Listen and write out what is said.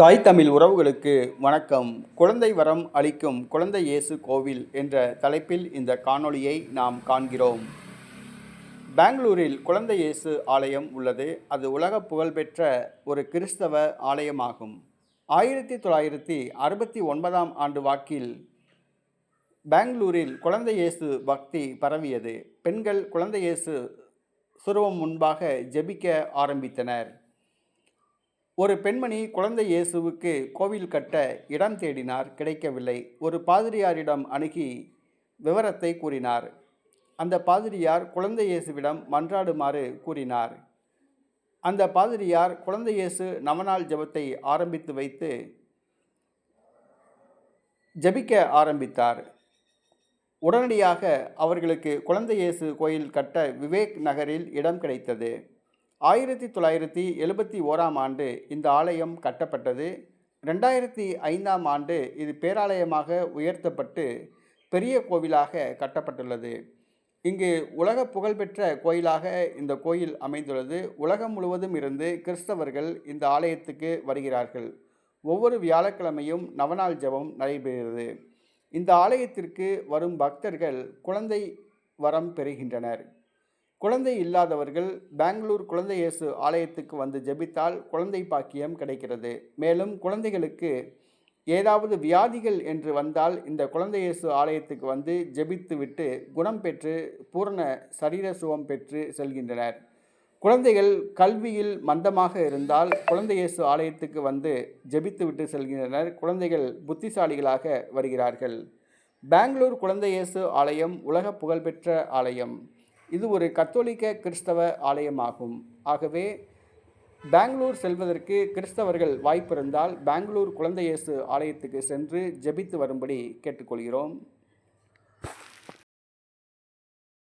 தாய் தமிழ் உறவுகளுக்கு வணக்கம். குழந்தை வரம் அளிக்கும் குழந்தை இயேசு கோவில் என்ற தலைப்பில் இந்த காணொளியை நாம் காண்கிறோம். பெங்களூரில் குழந்தை இயேசு ஆலயம் உள்ளது. அது உலக புகழ்பெற்ற ஒரு கிறிஸ்தவ ஆலயமாகும். ஆயிரத்தி தொள்ளாயிரத்தி அறுபத்தி ஒன்பதாம் ஆண்டு வாக்கில் பெங்களூரில் குழந்தை இயேசு பக்தி பரவியது. பெண்கள் குழந்தை இயேசு சுருவம் முன்பாக ஜெபிக்க ஆரம்பித்தனர். ஒரு பெண்மணி குழந்தை இயேசுவுக்கு கோவில் கட்ட இடம் தேடினார் கிடைக்கவில்லை. ஒரு பாதிரியாரிடம் அணுகி விவரத்தை கூறினார். அந்த பாதிரியார் குழந்தை இயேசுவிடம் மன்றாடுமாறு கூறினார். அந்த பாதிரியார் குழந்தை இயேசு நவநாள் ஜெபத்தை ஆரம்பித்து வைத்து ஜெபிக்க ஆரம்பித்தார். உடனடியாக அவர்களுக்கு குழந்தை இயேசு கோயில் கட்ட விவேக் நகரில் இடம் கிடைத்தது. ஆயிரத்தி தொள்ளாயிரத்தி எழுபத்தி ஓராம் ஆண்டு இந்த ஆலயம் கட்டப்பட்டது. ரெண்டாயிரத்தி ஐந்தாம் ஆண்டு இது பேராலயமாக உயர்த்தப்பட்டு பெரிய கோவிலாக கட்டப்பட்டுள்ளது. இங்கு உலக புகழ்பெற்ற கோயிலாக இந்த கோயில் அமைந்துள்ளது. உலகம் முழுவதும் இருந்து கிறிஸ்தவர்கள் இந்த ஆலயத்துக்கு வருகிறார்கள். ஒவ்வொரு வியாழக்கிழமையும் நவநாள் ஜபம் நடைபெறுகிறது. இந்த ஆலயத்திற்கு வரும் பக்தர்கள் குழந்தை வரம் பெறுகின்றனர். குழந்தை இல்லாதவர்கள் பெங்களூர் குழந்தை இயேசு ஆலயத்துக்கு வந்து ஜெபித்தால் குழந்தை பாக்கியம் கிடைக்கிறது. மேலும் குழந்தைகளுக்கு ஏதாவது வியாதிகள் என்று வந்தால் இந்த குழந்தை இயேசு ஆலயத்துக்கு வந்து ஜெபித்து விட்டு குணம் பெற்று பூரண சரீர சுகம் பெற்று செல்கின்றனர். குழந்தைகள் கல்வியில் மந்தமாக இருந்தால் குழந்தை இயேசு ஆலயத்துக்கு வந்து ஜெபித்து விட்டு செல்கின்றனர். குழந்தைகள் புத்திசாலிகளாக வருகிறார்கள். பெங்களூர் குழந்தை இயேசு ஆலயம் உலக புகழ்பெற்ற ஆலயம். இது ஒரு கத்தோலிக்க கிறிஸ்தவ ஆலயமாகும். ஆகவே பெங்களூர் செல்வதற்கு கிறிஸ்தவர்கள் வாய்ப்பிருந்தால் பெங்களூர் குழந்தை இயேசு ஆலயத்துக்கு சென்று ஜெபித்து வரும்படி கேட்டுக்கொள்கிறோம்.